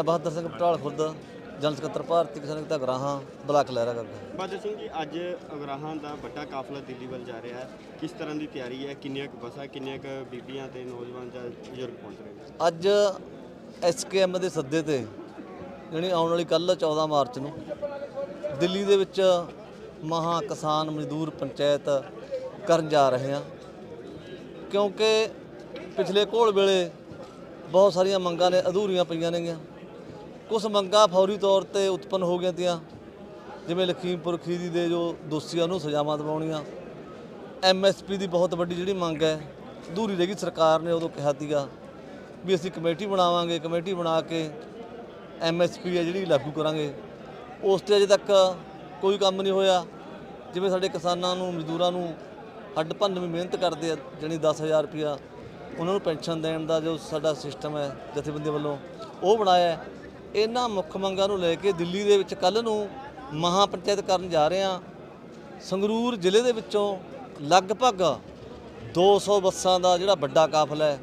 ਮੈਂ ਬਹਾਦਰ ਸਿੰਘ ਪਟਾਲ ਖੁਰਦ ਜਨਰਲ ਸਕੱਤਰ ਭਾਰਤੀ ਕਿਸਾਨ ਏਕਤਾ ਗਰਾਹਾਂ ਬਲਾਕ ਲਹਿਰਾ ਕਰਕੇ ਬਾਦਰ ਸਿੰਘ ਜੀ ਅੱਜ ਅਗਰਾਹਾਂ ਦਾ ਵੱਡਾ ਕਾਫਲਾ ਦਿੱਲੀ ਵੱਲ ਜਾ ਰਿਹਾ ਹੈ। ਕਿਸ ਤਰ੍ਹਾਂ ਦੀ ਤਿਆਰੀ ਹੈ? ਕਿੰਨੀਆਂ ਕੁ ਬੱਸਾਂ ਕਿੰਨੀਆਂ ਕੁ ਬੀਬੀਆਂ ਤੇ ਨੌਜਵਾਨ ਜਾਂ ਬਜ਼ੁਰਗ ਪਹੁੰਚ ਰਹੇ ਨੇ? ਅੱਜ ਐਸਕੇਐਮ ਦੇ ਸੱਦੇ ਤੇ ਜਿਹੜੀ ਆਉਣ ਵਾਲੀ ਕੱਲ 14 ਮਾਰਚ ਨੂੰ ਦਿੱਲੀ ਦੇ ਵਿੱਚ ਮਹਾ ਕਿਸਾਨ ਮਜ਼ਦੂਰ ਪੰਚਾਇਤ ਕਰਨ ਜਾ ਰਹੇ ਹਾਂ। ਕਿਉਂਕਿ ਪਿਛਲੇ ਘੋਲ ਵੇਲੇ ਬਹੁਤ ਸਾਰੀਆਂ ਮੰਗਾਂ ਨੇ ਅਧੂਰੀਆਂ ਪਈਆਂ ਨੇਗੀਆਂ। ਕੁਝ ਮੰਗਾਂ ਫੌਰੀ ਤੌਰ ਤੇ ਉਤਪੰਨ ਹੋ ਗਈਆਂ ਤੀਆਂ। ਜਿਵੇਂ ਲਖੀਮਪੁਰ ਖੀਰੀ ਦੇ ਜੋ ਦੋਸ਼ੀਆਂ ਨੂੰ ਸਜ਼ਾਵਾਂ ਦਿਵਾਉਣੀਆਂ। ਐਮਐਸਪੀ ਦੀ ਬਹੁਤ ਵੱਡੀ ਜਿਹੜੀ ਮੰਗ ਹੈ, ਅਧੂਰੀ ਰਹਿ ਗਈ ਸਰਕਾਰ ਨੇ ਉਦੋਂ ਕਿਹਾ ਤੀਗਾ ਵੀ ਅਸੀਂ ਕਮੇਟੀ ਬਣਾਵਾਂਗੇ, ਕਮੇਟੀ ਬਣਾ ਕੇ ਐਮਐਸਪੀ ਹੈ ਜਿਹੜੀ ਲਾਗੂ ਕਰਾਂਗੇ। ਉਸ ਤੇ ਅਜੇ ਤੱਕ ਕੋਈ ਕੰਮ ਨਹੀਂ ਹੋਇਆ। ਜਿਵੇਂ ਸਾਡੇ ਕਿਸਾਨਾਂ ਨੂੰ, ਮਜ਼ਦੂਰਾਂ ਨੂੰ ਹੱਡ ਭੰਨ ਵੀ ਮਿਹਨਤ ਕਰਦੇ ਆ, ਜਾਣੀ 10000 ਰੁਪਇਆ ਉਹਨਾਂ ਨੂੰ ਪੈਨਸ਼ਨ ਦੇਣ ਦਾ ਜੋ ਸਾਡਾ ਸਿਸਟਮ ਹੈ ਜਥੇਬੰਦੀ ਵੱਲੋਂ ਉਹ ਬਣਾਇਆ ਇਹਨਾਂ ਮੁੱਖ ਮੰਗਾਂ ਨੂੰ ਲੈ ਕੇ ਦਿੱਲੀ ਦੇ ਵਿੱਚ ਕੱਲ ਨੂੰ ਮਹਾ ਪੰਚਾਇਤ ਕਰਨ ਜਾ ਰਹੇ ਹਾਂ। ਸੰਗਰੂਰ ਜ਼ਿਲ੍ਹੇ ਦੇ ਵਿੱਚੋਂ ਲਗਭਗ 200 ਬੱਸਾਂ ਦਾ ਜਿਹੜਾ ਵੱਡਾ ਕਾਫਲਾ ਹੈ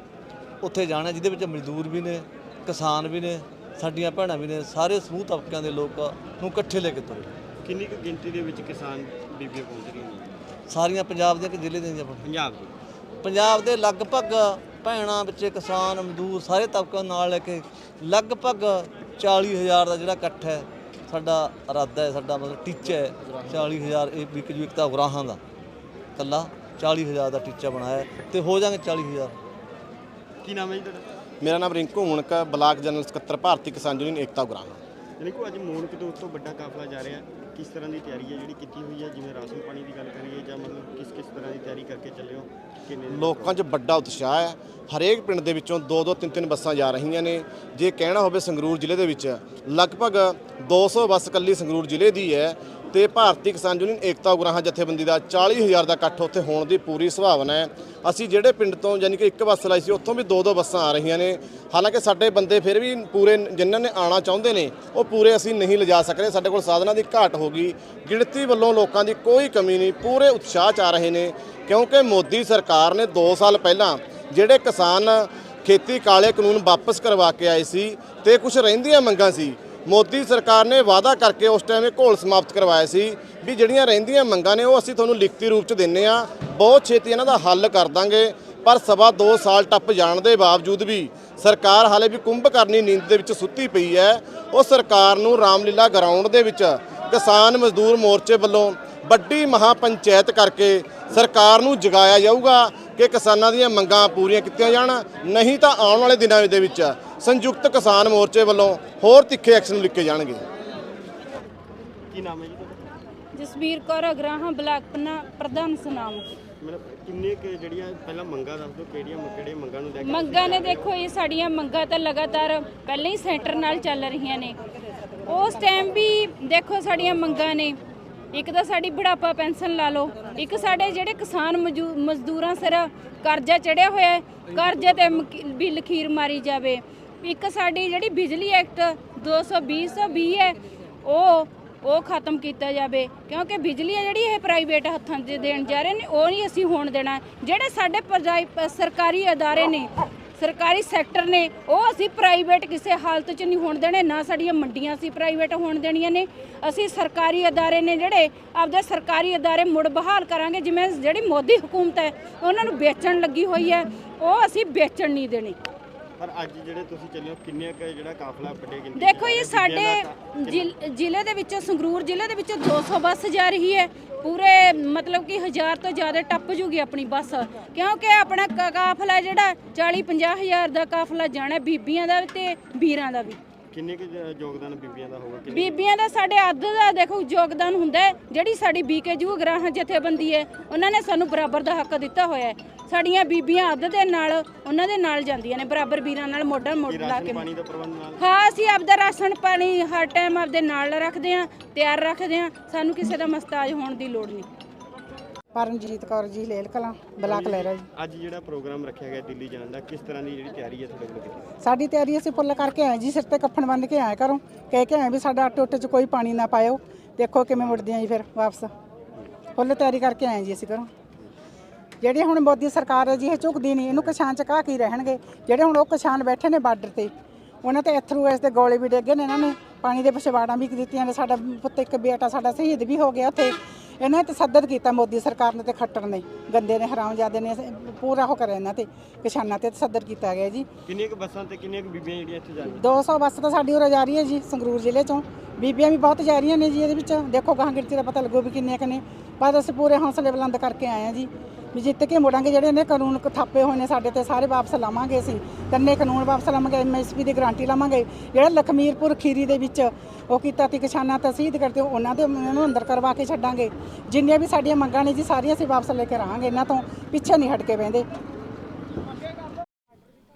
ਉੱਥੇ ਜਾਣਾ ਜਿਹਦੇ ਵਿੱਚ ਮਜ਼ਦੂਰ ਵੀ ਨੇ ਕਿਸਾਨ ਵੀ ਨੇ ਸਾਡੀਆਂ ਭੈਣਾਂ ਵੀ ਨੇ ਸਾਰੇ ਸਮੂਹ ਤਬਕਿਆਂ ਦੇ ਲੋਕ ਨੂੰ ਇਕੱਠੇ ਲੈ ਕੇ ਤੁਰੇ। ਕਿੰਨੀ ਕੁ ਗਿਣਤੀ ਦੇ ਵਿੱਚ ਕਿਸਾਨ ਬੀਬੀਆਂ ਪਹੁੰਚ ਰਹੀਆਂ ਨੇ? ਸਾਰੀਆਂ ਪੰਜਾਬ ਦੇ ਕਿ ਜ਼ਿਲ੍ਹੇ ਦੇ ਪੰਜਾਬ ਦੇ। ਪੰਜਾਬ ਦੇ ਲਗਭਗ ਭੈਣਾਂ ਬੱਚੇ ਕਿਸਾਨ ਮਜ਼ਦੂਰ ਸਾਰੇ ਤਬਕਿਆਂ ਨਾਲ ਲੈ ਕੇ ਲਗਭਗ 40000 ਦਾ ਜਿਹੜਾ ਇਕੱਠ ਹੈ ਸਾਡਾ ਇਰਾਦਾ ਹੈ ਸਾਡਾ ਮਤਲਬ ਟੀਚਾ ਹੈ 40000 ਇਹ ਵਿਕ ਜੂ ਇਕਤਾ ਉਗਰਾਹਾਂ ਦਾ ਕੱਲਾ 40000 ਦਾ ਟੀਚਾ ਬਣਾਇਆ ਹੈ ਤੇ ਹੋ ਜਾਣਗੇ 40000 ਕੀ ਨਾਮ ਹੈ ਜੀ ਤੁਹਾਡਾ? ਮੇਰਾ ਨਾਮ ਰਿੰਕੂ ਹੁਣਕ ਬਲਾਕ ਜਨਰਲ ਸਕੱਤਰ ਭਾਰਤੀ ਕਿਸਾਨ ਯੂਨੀਅਨ ਏਕਤਾ ਉਗਰਾਹਾਂ। ਯਾਨੀ ਕਿ ਅੱਜ ਮੋਨਕ ਤੋਂ ਉਸ ਤੋਂ ਵੱਡਾ ਕਾਫਲਾ ਜਾ ਰਿਹਾ। ਕਿਸ ਤਰ੍ਹਾਂ ਦੀ ਤਿਆਰੀ ਹੈ ਜਿਹੜੀ ਕੀਤੀ ਹੋਈ ਹੈ? ਜਿਵੇਂ ਰਾਸ਼ਨ ਪਾਣੀ ਦੀ ਗੱਲ ਕਰੀਏ ਜਾਂ ਮਤਲਬ ਕਿਸ ਕਿਸ ਤਰ੍ਹਾਂ ਦੀ ਤਿਆਰੀ ਕਰਕੇ ਚੱਲਿਓ ਕਿੰਨੇ ਲੋਕਾਂ 'ਚ ਵੱਡਾ ਉਤਸ਼ਾਹ ਹੈ। ਹਰੇਕ ਪਿੰਡ ਦੇ ਵਿੱਚੋਂ ਦੋ ਦੋ, ਤਿੰਨ ਤਿੰਨ ਬੱਸਾਂ ਜਾ ਰਹੀਆਂ ਨੇ। ਜੇ ਕਹਿਣਾ ਹੋਵੇ ਸੰਗਰੂਰ ਜ਼ਿਲ੍ਹੇ ਦੇ ਵਿੱਚ, ਲਗਭਗ 200 ਬੱਸ ਕੱਲੀ ਸੰਗਰੂਰ ਜ਼ਿਲ੍ਹੇ ਦੀ ਹੈ। ਤੇ ਭਾਰਤੀ ਕਿਸਾਨ ਯੂਨੀਅਨ ਏਕਤਾ ਉਗਰਾਹਾਂ ਜਥੇਬੰਦੀ ਦਾ 40000 ਦਾ ਇਕੱਠ ਉੱਥੇ ਹੋਣ ਦੀ ਪੂਰੀ ਸੰਭਾਵਨਾ ਹੈ। ਅਸੀਂ ਜਿਹੜੇ ਪਿੰਡ ਤੋਂ ਯਾਨੀ ਕਿ ਇੱਕ ਬੱਸ ਲਾਈ ਸੀ, ਉੱਥੋਂ ਵੀ ਦੋ ਦੋ ਬੱਸਾਂ ਆ ਰਹੀਆਂ ਨੇ। ਹਾਲਾਂਕਿ ਸਾਡੇ ਬੰਦੇ ਫਿਰ ਵੀ ਪੂਰੇ ਜਿਨ੍ਹਾਂ ਨੇ ਆਣਾ ਚਾਹੁੰਦੇ ਨੇ, ਉਹ ਪੂਰੇ ਅਸੀਂ ਨਹੀਂ ਲਿਜਾ ਸਕਦੇ। ਸਾਡੇ ਕੋਲ ਸਾਧਨਾਂ ਦੀ ਘਾਟ ਹੋ ਗਈ। ਗਿਣਤੀ ਵੱਲੋਂ ਲੋਕਾਂ ਦੀ ਕੋਈ ਕਮੀ ਨਹੀਂ, ਪੂਰੇ ਉਤਸ਼ਾਹ ਚ ਆ ਰਹੇ ਨੇ, ਕਿਉਂਕਿ ਮੋਦੀ ਸਰਕਾਰ ਨੇ 2 ਸਾਲ ਪਹਿਲਾਂ ਜਿਹੜੇ ਕਿਸਾਨ ਖੇਤੀ ਕਾਲੇ ਕਾਨੂੰਨ ਵਾਪਸ ਕਰਵਾ ਕੇ ਆਏ ਸੀ, ਤੇ ਕੁਝ ਰਹਿੰਦੀਆਂ ਮੰਗਾਂ ਸੀ ਮੋਦੀ ਸਰਕਾਰ ਨੇ ਵਾਅਦਾ ਕਰਕੇ ਉਸ ਟਾਈਮ ਇਹ ਘੋਲ ਸਮਾਪਤ ਕਰਵਾਇਆ ਸੀ ਵੀ ਜਿਹੜੀਆਂ ਰਹਿੰਦੀਆਂ ਮੰਗਾਂ ਨੇ ਉਹ ਅਸੀਂ ਤੁਹਾਨੂੰ ਲਿਖਤੀ ਰੂਪ ਚ ਦਿੰਨੇ ਆ। ਬਹੁਤ ਛੇਤੀ ਇਹਨਾਂ ਦਾ ਹੱਲ ਕਰ ਦਾਂਗੇ, ਪਰ ਸਵਾ 2 ਸਾਲ ਟੱਪ ਜਾਣ ਦੇ ਬਾਵਜੂਦ ਵੀ ਸਰਕਾਰ ਹਾਲੇ ਵੀ ਕੁੰਭ ਕਰਨੀ ਨੀਂਦ ਦੇ ਵਿੱਚ ਸੁੱਤੀ ਪਈ ਹੈ। ਉਹ ਸਰਕਾਰ ਨੂੰ ਰਾਮਲੀਲਾ ਗਰਾਊਂਡ ਦੇ ਵਿੱਚ ਕਿਸਾਨ ਮਜ਼ਦੂਰ ਮੋਰਚੇ ਵੱਲੋਂ ਵੱਡੀ ਮਹਾ ਪੰਚਾਇਤ ਕਰਕੇ ਸਰਕਾਰ ਨੂੰ ਜਗਾਇਆ ਜਾਊਗਾ ਕਿ ਕਿਸਾਨਾਂ ਦੀਆਂ ਮੰਗਾਂ ਪੂਰੀਆਂ ਕੀਤੀਆਂ ਜਾਣ, ਨਹੀਂ ਤਾਂ ਆਉਣ ਵਾਲੇ ਦਿਨਾਂ ਦੇ ਵਿੱਚ ਸੰਯੁਕਤ ਕਿਸਾਨ ਮੋਰਚੇ ਵੱਲੋਂ ਹੋਰ ਤਿੱਖੇ ਐਕਸ਼ਨ ਲਿਖੇ ਜਾਣਗੇ। ਕੀ ਨਾਮ ਹੈ ਜੀ ਤੁਹਾਡਾ? ਜਸਵੀਰ ਕੌਰ ਅਗਰਾਹਾਂ ਬਲਾਕ ਪਨਾ ਪ੍ਰਧਾਨ ਸੁਨਾਮ। ਮਤਲਬ ਕਿੰਨੇ ਕੁ ਜਿਹੜੀਆਂ ਪਹਿਲਾਂ ਮੰਗਾਂ ਦੱਸ ਦਿਓ ਕਿਹੜੀਆਂ ਕਿਹੜੇ ਮੰਗਾਂ ਨੂੰ ਲੈ ਕੇ ਮੰਗਾਂ ਨੇ ਦੇਖੋ ਇਹ ਸਾਡੀਆਂ ਮੰਗਾਂ ਤਾਂ ਲਗਾਤਾਰ ਪਹਿਲਾਂ ਹੀ ਸੈਂਟਰ ਨਾਲ ਚੱਲ ਰਹੀਆਂ ਨੇ। ਉਸ ਟਾਈਮ ਵੀ ਦੇਖੋ ਸਾਡੀਆਂ ਮੰਗਾਂ ਨੇ। ਇੱਕ ਤਾਂ ਸਾਡੀ ਬੁਢਾਪਾ ਪੈਨਸ਼ਨ ਲਾ ਲਓ ਇੱਕ ਸਾਡੇ ਜਿਹੜੇ ਕਿਸਾਨ ਮਜ਼ਦੂ- ਮਜ਼ਦੂਰਾਂ ਸਿਰ ਕਰਜ਼ਾ ਚੜਿਆ ਹੋਇਆ ਹੈ ਕਰਜ਼ੇ ਤੇ ਮਕ- ਵੀ ਲਖੀਰ ਮਾਰੀ ਜਾਵੇ। ਇੱਕ ਸਾਡੀ ਜਿਹੜੀ ਬਿਜਲੀ ਐਕਟ 220 20 ਹੈ, ਉਹ ਉਹ ਖਤਮ ਕੀਤਾ ਜਾਵੇ। ਕਿਉਂਕਿ ਬਿਜਲੀ ਹੈ ਜਿਹੜੀ, ਇਹ ਪ੍ਰਾਈਵੇਟ ਹੱਥਾਂ 'ਚ ਦੇਣ ਜਾ ਰਹੇ ਨੇ, ਉਹ ਨਹੀਂ ਅਸੀਂ ਹੋਣ ਦੇਣਾ। ਜਿਹੜੇ ਸਾਡੇ ਪ੍ਰਜਾਈ ਸਰਕਾਰੀ ਅਦਾਰੇ ਨੇ, ਸਰਕਾਰੀ ਸੈਕਟਰ ਨੇ, ਉਹ ਅਸੀਂ ਪ੍ਰਾਈਵੇਟ ਕਿਸੇ ਹਾਲਤ 'ਚ ਨਹੀਂ ਹੋਣ ਦੇਣੇ। ਨਾ ਸਾਡੀਆਂ ਮੰਡੀਆਂ ਅਸੀਂ ਪ੍ਰਾਈਵੇਟ ਹੋਣ ਦੇਣੀਆਂ ਨੇ। ਅਸੀਂ ਸਰਕਾਰੀ ਅਦਾਰੇ ਨੇ ਜਿਹੜੇ, ਆਪਦੇ ਸਰਕਾਰੀ ਅਦਾਰੇ ਮੁੜ ਬਹਾਲ ਕਰਾਂਗੇ। ਜਿਵੇਂ ਜਿਹੜੀ ਮੋਦੀ ਹਕੂਮਤ ਹੈ, ਉਹਨਾਂ ਨੂੰ ਵੇਚਣ ਲੱਗੀ ਹੋਈ ਹੈ, ਉਹ ਅਸੀਂ ਵੇਚਣ ਨਹੀਂ ਦੇਣੀ। ਪਰ ਅੱਜ ਜਿਹੜੇ ਤੁਸੀਂ ਚੱਲੇ ਹੋ ਕਿੰਨੇ ਕੁ ਜਿਹੜਾ ਕਾਫਲਾ ਵੱਡੇ 'ਚ ਦੇਖੋ ਜਾ? ਸਾਡੇ ਜ਼ਿਲ- ਜ਼ਿਲ੍ਹੇ ਦੇ ਵਿੱਚੋਂ ਸੰਗਰੂਰ ਜ਼ਿਲ੍ਹੇ ਦੇ ਵਿੱਚੋਂ 200 ਬੱਸ ਜਾ ਰਹੀ ਹੈ। ਪੂਰੇ ਮਤਲਬ ਕਿ ਹਜ਼ਾਰ ਤੋਂ ਜ਼ਿਆਦਾ ਟੱਪ ਜੂਗੀ ਆਪਣੀ ਬੱਸ। ਕਿਉਂਕਿ ਆਪਣਾ ਕ- ਕਾਫਲਾ ਜਿਹੜਾ 40 50 ਹਜ਼ਾਰ ਦਾ ਕਾਫਲਾ ਜਾਣਾ ਬੀਬੀਆਂ ਦਾ ਤੇ ਵੀਰਾਂ ਦਾ ਵੀ। ਕਿੰਨੇ ਕੁ ਯੋਗਦਾਨ ਬੀਬੀਆਂ ਦਾ ਹੋਊਗਾ ਕਿੰਨੇ ਬੀਬੀਆਂ ਦਾ ਸਾਡੇ ਅੱਧ ਦਾ ਦੇਖੋ ਯੋਗਦਾਨ ਹੁੰਦਾ ਹੈ। ਜਿਹੜੀ ਸਾਡੀ ਬੀਕੇਯੂ ਗ੍ਰਾਹਾਂ ਜਥੇਬੰਦੀ ਹੈ ਉਹਨਾਂ ਨੇ ਸਾਨੂੰ ਬਰਾਬਰ ਦਾ ਹੱਕ ਦਿੱਤਾ ਹੋਇਆ ਹੈ। ਸਾਡੀਆਂ ਬੀਬੀਆਂ ਅੱਧ ਦੇ ਨਾਲ ਉਹਨਾਂ ਦੇ ਨਾਲ ਜਾਂਦੀਆਂ ਨੇ ਬਰਾਬਰ ਵੀਰਾਂ ਨਾਲ ਮੋਢਾ ਮੋਢ ਲਾ ਕੇ। ਪਾਣੀ ਦਾ ਪ੍ਰਬੰਧ ਨਾਲ? ਹਾਂ ਅਸੀਂ ਆਪਦਾ ਰਾਸ਼ਨ ਪਾਣੀ ਹਰ ਟਾਈਮ ਆਪਦੇ ਨਾਲ ਰੱਖਦੇ ਆਂ ਤਿਆਰ ਰੱਖਦੇ ਆਂ ਸਾਨੂੰ ਕਿਸੇ ਦਾ ਮਸਤਾਜ ਹੋਣ ਦੀ ਲੋੜ ਨਹੀਂ। ਪਰਮਜੀਤ ਕੌਰ ਜੀ ਲੇਲ ਕਲਾਂ ਬਲਾਕ ਲਹਿਰਾ ਜੀ। ਅੱਜ ਜਿਹੜਾ ਪ੍ਰੋਗਰਾਮ ਰੱਖਿਆ ਗਿਆ ਦਿੱਲੀ ਜਾਣ ਦਾ ਕਿਸ ਤਰ੍ਹਾਂ ਦੀ ਜਿਹੜੀ ਤਿਆਰੀ ਹੈ ਤੁਹਾਡੇ ਕੀਤੀ ਸਾਡੀ ਤਿਆਰੀ ਅਸੀਂ ਫੁੱਲ ਕਰਕੇ ਆਏ ਜੀ ਸਿਰ ਤੇ ਕੱਫਣ ਬੰਨ ਕੇ ਆਏ ਘਰੋਂ ਕਹਿ ਕੇ ਆਏ ਵੀ ਸਾਡਾ ਆਟੇ ਉੱਟੇ 'ਚ ਕੋਈ ਪਾਣੀ ਨਾ ਪਾਇਓ। ਦੇਖੋ ਕਿਵੇਂ ਮੁੜਦੇ ਆਂ ਜੀ ਫਿਰ ਵਾਪਸ। ਫੁੱਲ ਤਿਆਰੀ ਕਰਕੇ ਆਏ ਜੀ ਅਸੀਂ ਘਰੋਂ। ਜਿਹੜੀ ਹੁਣ ਮੋਦੀ ਸਰਕਾਰ ਹੈ ਜੀ ਇਹ ਝੁਕਦੀ ਨਹੀਂ ਇਹਨੂੰ ਕਿਸਾਨ ਚ ਕਾ ਕੀ ਰਹਿਣਗੇ। ਜਿਹੜੇ ਹੁਣ ਉਹ ਕਿਸਾਨ ਬੈਠੇ ਨੇ ਬਾਰਡਰ ਤੇ ਉਹਨਾਂ ਤੇ ਅਥਰੂ ਇਸ ਤੇ ਗੋਲੇ ਵੀ ਡੇਗੇ ਨੇ ਇਹਨਾਂ ਨੇ ਪਾਣੀ ਦੇ ਪਿਛਵਾੜਾਂ ਵੀ ਦਿੱਤੀਆਂ ਨੇ ਸਾਡਾ ਪੁੱਤ ਇੱਕ ਬੇਟਾ ਸਾਡਾ ਸ਼ਹੀਦ ਵੀ ਹੋ ਗਿਆ ਉੱਥੇ। ਇਹਨਾਂ ਤੇ ਤਸੱਦਦ ਕੀਤਾ ਮੋਦੀ ਸਰਕਾਰ ਨੇ ਤੇ ਖੱਟਰ ਨੇ ਗੰਦੇ ਨੇ ਹਰਾਮਜ਼ਾਦੇ ਨੇ ਪੂਰਾ ਹੋ ਕਰਿਆ ਇਹਨਾਂ ਤੇ ਕਿਸਾਨਾਂ ਤੇ ਤਸੱਦਦ ਕੀਤਾ ਗਿਆ ਜੀ। ਕਿੰਨੀਆਂ ਕੁ ਬੱਸਾਂ ਤੇ ਕਿੰਨੀਆਂ ਕੁ ਬੀਬੀਆਂ ਜਿਹੜੀਆਂ ਇੱਥੇ ਜਾਂਦੀਆਂ? 200 ਬੱਸ ਤਾਂ ਸਾਡੀ ਉਰੇ ਜਾ ਰਹੀ ਹੈ ਜੀ ਸੰਗਰੂਰ ਜ਼ਿਲ੍ਹੇ ਚੋਂ। ਬੀਬੀਆਂ ਵੀ ਬਹੁਤ ਜਾ ਰਹੀਆਂ ਨੇ ਜੀ ਇਹਦੇ ਵਿੱਚ। ਦੇਖੋ ਗਾਂ ਗਿਣਤੀ ਦਾ ਪਤਾ ਲੱਗੂ ਵੀ ਕਿੰਨੀਆਂ ਕੁ ਨੇ। ਪਰ ਅਸੀਂ ਪੂਰੇ ਹੌਸਲੇ ਬੁਲੰਦ ਕਰਕੇ ਆਏ ਆ ਜੀ। ਵੀ ਜਿੱਤ ਕੇ ਮੁੜਾਂਗੇ ਜਿਹੜੇ ਨੇ ਕਾਨੂੰਨ ਥਾਪੇ ਹੋਏ ਨੇ ਸਾਡੇ ਤੇ ਸਾਰੇ ਵਾਪਸ ਲਾਵਾਂਗੇ ਅਸੀਂ। ਕੰਨੇ ਕਾਨੂੰਨ ਵਾਪਸ ਲਾਵਾਂਗੇ ਐਮਐਸਪੀ ਦੀ ਗਾਰੰਟੀ ਲਾਵਾਂਗੇ। ਜਿਹੜਾ ਲਖਮੀਰਪੁਰ ਖੀਰੀ ਦੇ ਵਿੱਚ ਉਹ ਕੀਤਾ ਤੀ ਕਿਸਾਨਾਂ ਤਾਂ ਸ਼ਹੀਦ ਕਰਦੇ ਉਹਨਾਂ ਦੇ ਉਹਨਾਂ ਨੂੰ ਅੰਦਰ ਕਰਵਾ ਕੇ ਛੱਡਾਂਗੇ। ਜਿੰਨੀਆਂ ਵੀ ਸਾਡੀਆਂ ਮੰਗਾਂ ਨੇ ਜੀ ਸਾਰੀਆਂ ਅਸੀਂ ਵਾਪਸ ਲੈ ਕੇ ਰਹਾਂਗੇ ਇਹਨਾਂ ਤੋਂ ਪਿੱਛੇ ਨਹੀਂ ਹਟ ਕੇ ਬਹਿੰਦੇ।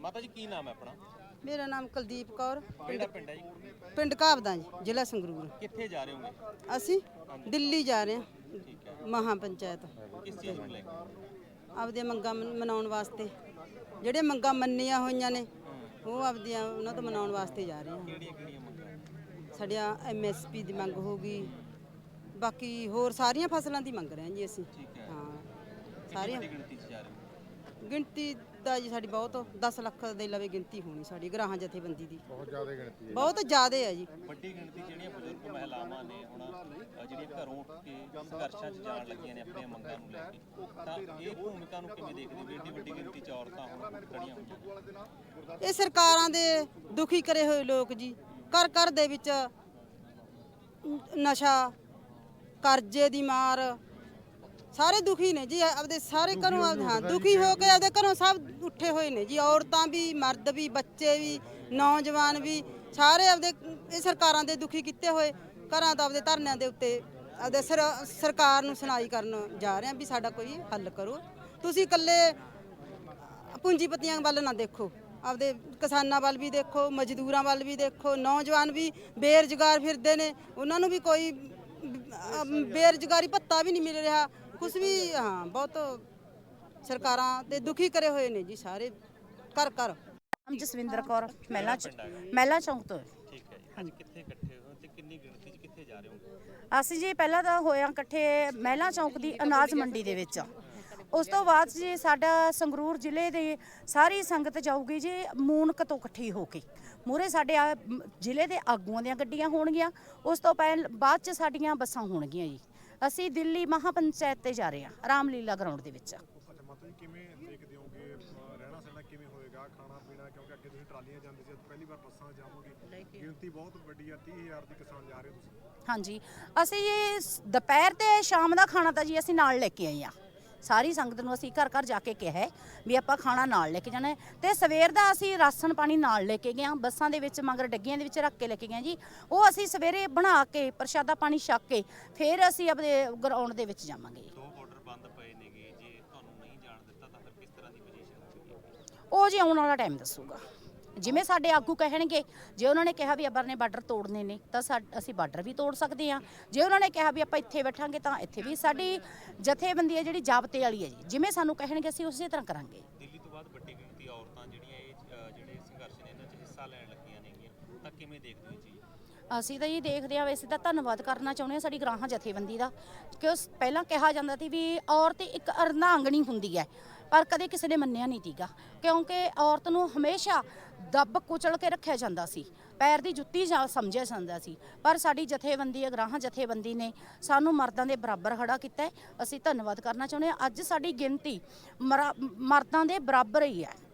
ਮਾਤਾ ਜੀ ਕੀ ਨਾਮ ਹੈ ਆਪਣਾ? ਮੇਰਾ ਨਾਮ ਕੁਲਦੀਪ ਕੌਰ। ਕਿਹੜਾ ਪਿੰਡ ਹੈ ਜੀ? ਪਿੰਡ ਘਾਬਦਾ ਜੀ ਜ਼ਿਲ੍ਹਾ ਸੰਗਰੂਰ। ਕਿੱਥੇ ਜਾ ਰਹੇ ਹੋਗੇ? ਅਸੀਂ ਦਿੱਲੀ ਜਾ ਰਹੇ ਹਾਂ। ਮਹਾ ਪੰਚਾਇਤ ਕਿਸ ਚੀਜ਼ ਨੂੰ ਲੈ ਕੇ? ਆਪਦੀਆਂ ਮੰਗਾਂ ਮਨ- ਮਨਾਉਣ ਵਾਸਤੇ। ਜਿਹੜੇ ਮੰਗਾਂ ਮੰਨੀਆਂ ਹੋਈਆਂ ਨੇ ਉਹ ਆਪਦੀਆਂ ਉਹਨਾਂ ਤੋਂ ਮਨਾਉਣ ਵਾਸਤੇ ਜਾ ਰਹੇ ਹਾਂ। ਕਿਹੜੀਆਂ ਕਿਹੜੀਆਂ ਮੰਗਾਂ ਸਾਡੀਆਂ ਐਮਐਸਪੀ ਦੀ ਮੰਗ ਹੋ ਗਈ। ਬਾਕੀ ਹੋਰ ਸਾਰੀਆਂ ਫਸਲਾਂ ਦੀ ਮੰਗ ਰਹੇ ਹਾਂ ਜੀ ਅਸੀਂ। ਹਾਂ। ਸਾਰੀਆਂ। ਗਿਣਤੀ 'ਚ ਜਾ ਰਹੇ ਹੋ? ਗਿਣਤੀ ਦਾ ਜੀ ਸਾਡੀ ਬਹੁਤ 10 ਲੱਖ ਦੇ ਲਵੇ ਗਿਣਤੀ ਹੋਣੀ ਸਾਡੀ ਗ੍ਰਾਹਾਂ ਜਥੇਬੰਦੀ ਦੀ। ਬਹੁਤ ਜ਼ਿਆਦਾ ਗਿਣਤੀ ਹੈ ਬਹੁਤ ਜ਼ਿਆਦਾ ਹੈ ਜੀ। ਵੱਡੀ ਗਿਣਤੀ ਜਿਹੜੀਆਂ ਬਜ਼ੁਰਗ ਮਹਿਲਾਵਾਂ ਨੇ ਹੁਣ ਅ, ਜਿਹੜੀਆਂ ਘਰੋਂ ਉੱਠ ਕੇ ਸੰਘਰਸ਼ਾਂ 'ਚ ਜਾਣ ਲੱਗੀਆਂ ਨੇ ਆਪਣੀਆਂ ਮੰਗਾਂ ਨੂੰ ਲੈ ਕੇ ਤਾਂ ਇਹ ਭੂਮਿਕਾ ਨੂੰ ਕਿਵੇਂ ਦੇਖਦੇ ਹੋ? ਏਡੀ ਵੱਡੀ ਗਿਣਤੀ 'ਚ ਔਰਤਾਂ ਹੁਣ ਖੜੀਆਂ ਹੋਈਆਂ ਇਹ ਸਰਕਾਰਾਂ ਦੇ ਦੁਖੀ ਕਰੇ ਹੋਏ ਲੋਕ ਜੀ ਘਰ ਘਰ ਦੇ ਵਿੱਚ ਨਸ਼ਾ ਕਰਜ਼ੇ ਦੀ ਮਾਰ ਸਾਰੇ ਦੁਖੀ ਨੇ ਜੀ ਆਪਦੇ ਸਾਰੇ ਘਰੋਂ ਆਪਦੇ ਹਾਂ ਦੁਖੀ ਹੋ ਕੇ ਆਪਦੇ ਘਰੋਂ ਸਭ ਉੱਠੇ ਹੋਏ ਨੇ ਜੀ ਔਰਤਾਂ ਵੀ ਮਰਦ ਵੀ ਬੱਚੇ ਵੀ ਨੌਜਵਾਨ ਵੀ ਸਾਰੇ ਆਪਦੇ ਇਹ ਸਰਕਾਰਾਂ ਦੇ ਦੁਖੀ ਕੀਤੇ ਹੋਏ ਘਰਾਂ ਤੋਂ ਆਪਦੇ ਧਰਨਿਆਂ ਦੇ ਉੱਤੇ ਆਪਦੇ ਸਰ- ਸਰਕਾਰ ਨੂੰ ਸੁਣਾਈ ਕਰਨ ਜਾ ਰਹੇ ਆ ਵੀ ਸਾਡਾ ਕੋਈ ਹੱਲ ਕਰੋ। ਤੁਸੀਂ ਇਕੱਲੇ ਪੂੰਜੀਪਤੀਆਂ ਵੱਲ ਨਾ ਦੇਖੋ ਆਪਦੇ ਕਿਸਾਨਾਂ ਵੱਲ ਵੀ ਦੇਖੋ ਮਜ਼ਦੂਰਾਂ ਵੱਲ ਵੀ ਦੇਖੋ ਨੌਜਵਾਨ ਵੀ ਬੇਰੁਜ਼ਗਾਰ ਫਿਰਦੇ ਨੇ ਉਹਨਾਂ ਨੂੰ ਵੀ ਕੋਈ ਬੇਰੁਜ਼ਗਾਰੀ ਭੱਤਾ ਵੀ ਨਹੀਂ ਮਿਲ ਰਿਹਾ। ਕੁਝ ਵੀ ਹਾਂ ਬਹੁਤ ਸਰਕਾਰਾਂ ਤੇ ਦੁਖੀ ਕਰੇ ਹੋਏ ਨੇ ਜੀ ਸਾਰੇ ਘਰ ਘਰ। ਨਾਮ ਜਸਵਿੰਦਰ ਕੌਰ ਮਹਿਲਾ ਚ ਮਹਿਲਾ ਚੌਂਕ ਤੋਂ। ਠੀਕ ਹੈ ਜੀ ਅੱਜ ਕਿੱਥੇ ਇਕੱਠੇ ਹੋ ਤੇ ਕਿੰਨੀ ਗਿਣਤੀ 'ਚ ਕਿੱਥੇ ਜਾ ਰਹੇ ਹੋ? ਅਸੀਂ ਜੀ ਪਹਿਲਾਂ ਤਾਂ ਹੋਇਆ ਇਕੱਠੇ ਮਹਿਲਾ ਚੌਂਕ ਦੀ ਅਨਾਜ ਮੰਡੀ ਦੇ ਵਿੱਚ। ਉਸ ਤੋਂ ਬਾਅਦ ਜੀ ਸਾਡਾ ਸੰਗਰੂਰ ਜ਼ਿਲ੍ਹੇ ਦੇ ਸਾਰੀ ਸੰਗਤ ਜਾਊਗੀ ਜੀ ਮੂਨਕ ਤੋਂ ਇਕੱਠੀ ਹੋ ਕੇ। ਮੂਰੇ ਸਾਡੇ ਆ ਮ, ਜ਼ਿਲ੍ਹੇ ਦੇ ਆਗੂਆਂ ਦੀਆਂ ਗੱਡੀਆਂ ਹੋਣਗੀਆਂ ਉਸ ਤੋਂ ਪਹਿਲ ਬਾਅਦ ਚ ਸਾਡੀਆਂ ਬੱਸਾਂ ਹੋਣਗੀਆਂ ਜੀ। ਅਸੀਂ ਦਿੱਲੀ ਮਹਾਪੰਚਾਇਤ ਤੇ ਜਾ ਰਹੇ ਹਾਂ ਰਾਮਲੀਲਾ ਗਰਾਊਂਡ ਦੇ ਵਿੱਚ। ਅੱਛਾ ਮਾਤਾ ਜੀ ਕਿਵੇਂ ਦੇਖਦੇ ਹੋਗੇ ਅਹ ਰਹਿਣਾ ਸਹਿਣਾ ਕਿਵੇਂ ਹੋਏਗਾ ਖਾਣਾ ਪੀਣਾ ਕਿਉਂਕਿ ਅੱਗੇ ਤੁਸੀਂ ਟਰਾਲੀਆਂ ਜਾਂਦੇ ਸੀ ਅੱਜ ਪਹਿਲੀ ਵਾਰ ਬੱਸਾਂ ਜਾਵੋਗੇ। ਗਿਣਤੀ ਬਹੁਤ ਵੱਡੀ ਆ 30000 ਦੀ ਕਿਸਾਨ ਜਾ ਰਹੇ ਹੋ ਤੁਸੀਂ। ਹਾਂਜੀ ਅਸੀਂ ਇਹ ਦੁਪਹਿਰ ਤੇ ਸ਼ਾਮ ਦਾ ਖਾਣਾ ਤਾਂ ਜੀ ਅਸੀਂ ਨਾਲ ਲੈ ਕੇ ਆਏ ਆ ਸਾਰੀ ਸੰਗਤ ਨੂੰ ਅਸੀਂ ਘਰ ਘਰ ਜਾ ਕੇ ਕਿਹਾ ਹੈ ਵੀ ਆਪਾਂ ਖਾਣਾ ਨਾਲ ਲੈ ਕੇ ਜਾਣਾ ਹੈ। ਤੇ ਸਵੇਰ ਦਾ ਅਸੀਂ ਰਾਸ਼ਨ ਪਾਣੀ ਨਾਲ ਲੈ ਕੇ ਗਏ ਹਾਂ ਬੱਸਾਂ ਦੇ ਵਿੱਚ ਮਗਰ ਡੱਗੀਆਂ ਦੇ ਵਿੱਚ ਰੱਖ ਕੇ ਲੈ ਕੇ ਗਏ ਹਾਂ ਜੀ। ਉਹ ਅਸੀਂ ਸਵੇਰੇ ਬਣਾ ਕੇ ਪ੍ਰਸ਼ਾਦਾ ਪਾਣੀ ਛਕ ਕੇ ਫਿਰ ਅਸੀਂ ਆਪਣੇ ਗਰਾਊਂਡ ਦੇ ਵਿੱਚ ਜਾਵਾਂਗੇ। ਦੋ ਬਾਰਡਰ ਬੰਦ ਪਏ ਨੇਗੇ ਜੇ ਤੁਹਾਨੂੰ ਨਹੀਂ ਜਾਣ ਦਿੱਤਾ ਤਾਂ ਫਿਰ ਕਿਸ ਤਰ੍ਹਾਂ ਦੀ ਪੋਜੀਸ਼ਨ ਹੋਵੇਗੀ? ਉਹ ਜੀ ਆਉਣ ਵਾਲਾ ਟਾਈਮ ਦੱਸੂਗਾ। ਜਿਵੇਂ ਸਾਡੇ ਆਗੂ ਕਹਿਣਗੇ ਜੇ ਉਹਨਾਂ ਨੇ ਕਿਹਾ ਵੀ ਅਬਰ ਨੇ ਬਾਰਡਰ ਤੋੜਨੇ ਨੇ ਤਾਂ ਅਸੀਂ ਬਾਰਡਰ ਵੀ ਤੋੜ ਸਕਦੇ ਹਾਂ। ਜੇ ਉਹਨਾਂ ਨੇ ਕਿਹਾ ਵੀ ਆਪਾਂ ਇੱਥੇ ਬੈਠਾਂਗੇ ਤਾਂ ਇੱਥੇ ਵੀ ਸਾਡੀ ਜਥੇਬੰਦੀ ਹੈ ਜਿਹੜੀ ਜਾਬਤੇ ਵਾਲੀ ਹੈ ਜੀ। ਜਿਵੇਂ ਸਾਨੂੰ ਕਹਿਣਗੇ ਅਸੀਂ ਉਸੇ ਤਰ੍ਹਾਂ ਕਰਾਂਗੇ। ਦਿੱਲੀ ਤੋਂ ਬਾਅਦ ਵੱਡੀ ਗਿਣਤੀ ਔਰਤਾਂ ਜਿਹੜੀਆਂ ਇਹ ਜਿਹੜੇ ਸੰਘਰਸ਼ ਨੇ ਇਹਨਾਂ 'ਚ ਹਿੱਸਾ ਲੈਣ ਲੱਗੀਆਂ ਨੇਗੀਆਂ। ਤਾਂ ਕਿਵੇਂ ਦੇਖਦੇ ਹੋ ਇਹ ਚੀਜ਼ ਅਸੀਂ ਤਾਂ ਜੀ ਦੇਖਦੇ ਆ ਵੈਸੇ ਤਾਂ ਧੰਨਵਾਦ ਕਰਨਾ ਚਾਹੁੰਦੇ ਹਾਂ ਸਾਡੀ ਗ੍ਰਾਹਾਂ ਜਥੇਬੰਦੀ ਦਾ। ਕਿ ਉਸ ਪਹਿਲਾਂ ਕਿਹਾ ਜਾਂਦਾ ਸੀ ਵੀ ਔਰਤ ਇੱਕ ਅਰਧਾਂਗਣੀ ਹੁੰਦੀ ਹੈ ਪਰ ਕਦੇ ਕਿਸੇ ਨੇ ਮੰਨਿਆ ਨਹੀਂ ਤੀਗਾ ਕਿਉਂਕਿ ਔਰਤ ਨੂੰ ਹਮੇਸ਼ਾ ਦੱਬ ਕੁਚਲ ਕੇ ਰੱਖਿਆ ਜਾਂਦਾ ਸੀ। ਪੈਰ ਦੀ ਜੁੱਤੀ ਜਾ ਸਮਝਿਆ ਜਾਂਦਾ ਸੀ। ਪਰ ਸਾਡੀ ਜਥੇਬੰਦੀ, ਅਗਰਾਹਾਂ ਜਥੇਬੰਦੀ ਨੇ ਸਾਨੂੰ ਮਰਦਾਂ ਦੇ ਬਰਾਬਰ ਖੜਾ ਕੀਤਾ ਹੈ। ਅਸੀਂ ਧੰਨਵਾਦ ਕਰਨਾ ਚਾਹੁੰਦੇ ਹਾਂ। ਅੱਜ ਸਾਡੀ ਗਿਣਤੀ ਮਰਾ- ਮਰਦਾਂ ਦੇ ਬਰਾਬਰ ਹੀ ਹੈ।